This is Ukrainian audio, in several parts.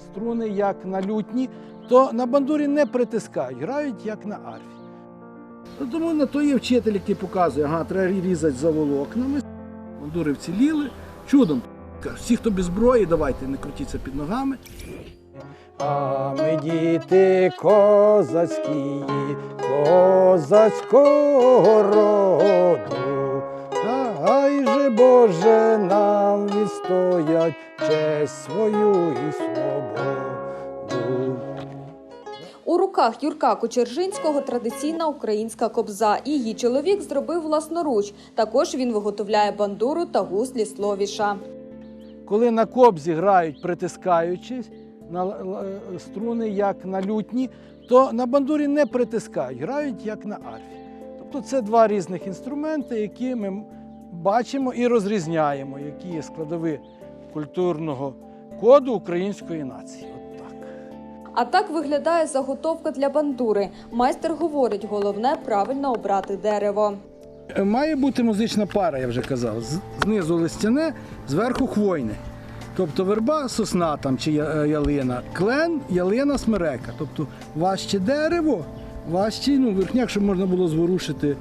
Струни як на лютні, то на бандурі не притискають, грають як на арфі. Ну, Тому на то є вчитель, який показує, ага, треба різати за волокнами. Бандури вціліли. Чудом. Всі, хто без зброї, давайте, не крутіться під ногами. А ми діти козацькі, козацького роду. Дай Боже нам відстоять честь свою і свободу. У руках Юрка Кочержинського традиційна українська кобза. Її чоловік зробив власноруч. Також він виготовляє бандуру та гуслі словіша. Коли на кобзі грають притискаючись, на л- струни як на лютні, то на бандурі не притискають, грають як на арфі. Тобто це два різних інструменти, які ми бачимо і розрізняємо, які є складові культурного коду української нації. От так. А так виглядає заготовка для бандури. Майстер говорить, головне правильно обрати дерево. Має бути музична пара, я вже казав. Знизу листяне, зверху хвойне. Тобто верба, сосна там чи е, ялина, клен, ялина, смерека. Тобто важче дерево, важче ну, верхняк, щоб можна було зворушити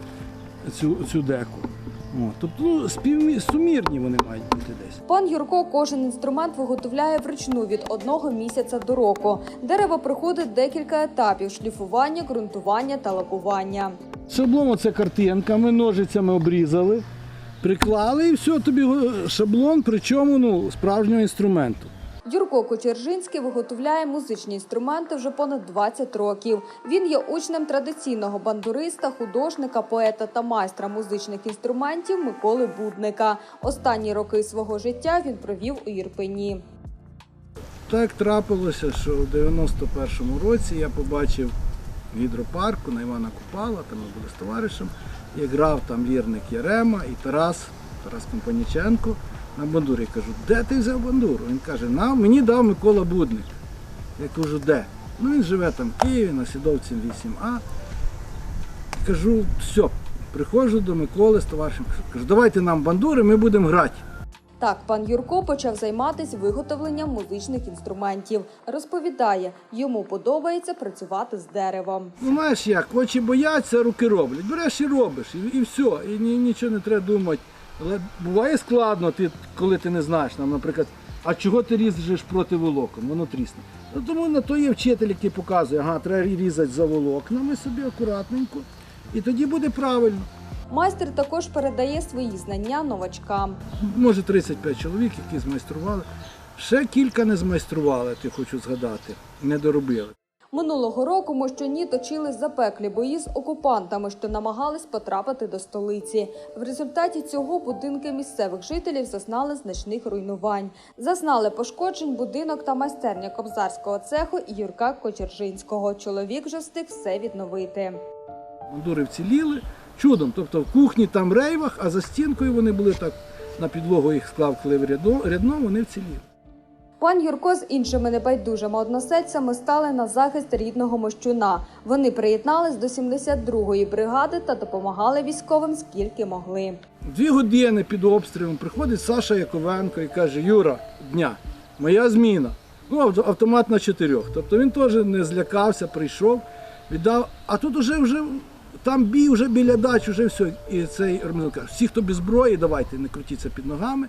цю, цю деку. О, тобто ну, співмі... сумірні вони мають бути десь. Пан Юрко кожен інструмент виготовляє вручну від одного місяця до року. Дерево проходить декілька етапів: шліфування, ґрунтування та лакування. Шаблон це картинка, ми ножицями обрізали, приклали і все, тобі шаблон, причому ну, справжнього інструменту. Юрко Кочержинський виготовляє музичні інструменти вже понад 20 років. Він є учнем традиційного бандуриста, художника, поета та майстра музичних інструментів Миколи Будника. Останні роки свого життя він провів у Ірпені. Так трапилося, що в 91-му році я побачив в гідропарку на Івана Купала, там ми були з товаришем, як грав там лірник Ярема і Тарас, Тарас Компаніченко на бандурі. Я кажу, де ти взяв бандуру? Він каже, на, мені дав Микола Будник. Я кажу, де? Ну він живе там в Києві, на Сідовці 8А. Кажу, все, приходжу до Миколи з товаришем, кажу, давайте нам бандури, ми будемо грати. Так, пан Юрко почав займатися виготовленням музичних інструментів. Розповідає, йому подобається працювати з деревом. Ну, знаєш як, очі бояться, руки роблять. Береш і робиш, і, і все, і ні, нічого не треба думати. Але буває складно, ти, коли ти не знаєш, нам, наприклад, а чого ти ріжеш проти волокон, воно трісне. Ну, тому на то є вчитель, який показує, ага, треба різати за волокнами собі акуратненько, і тоді буде правильно. Майстер також передає свої знання новачкам. Може 35 чоловік, які змайстрували. Ще кілька не змайстрували, я хочу згадати, не доробили. Минулого року мощуні точили запеклі бої з окупантами, що намагались потрапити до столиці. В результаті цього будинки місцевих жителів зазнали значних руйнувань. Зазнали пошкоджень будинок та майстерня кобзарського цеху Юрка Кочержинського. Чоловік вже встиг все відновити. Бандури вціліли чудом. Тобто в кухні там рейвах, а за стінкою вони були так на підлогу їх склав, коли в рядно, рядно вони вціліли. Пан Юрко з іншими небайдужими односельцями стали на захист рідного мощуна. Вони приєднались до 72-ї бригади та допомагали військовим скільки могли. Дві години під обстрілом приходить Саша Яковенко і каже: Юра, дня, моя зміна. Ну, автомат на чотирьох. Тобто він теж не злякався, прийшов, віддав. А тут уже вже там бій, вже біля дач, вже все. І цей Роман каже, всі, хто без зброї, давайте, не крутіться під ногами.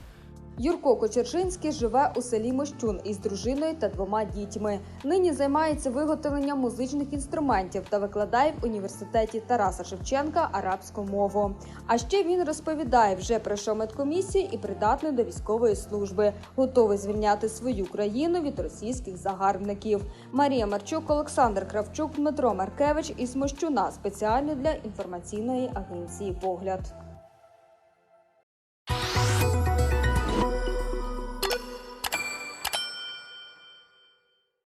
Юрко Кочержинський живе у селі Мощун із дружиною та двома дітьми. Нині займається виготовленням музичних інструментів та викладає в університеті Тараса Шевченка арабську мову. А ще він розповідає, вже пройшов медкомісію і придатний до військової служби, готовий звільняти свою країну від російських загарбників. Марія Марчук, Олександр Кравчук, Дмитро Маркевич із Мощуна спеціально для інформаційної агенції Погляд.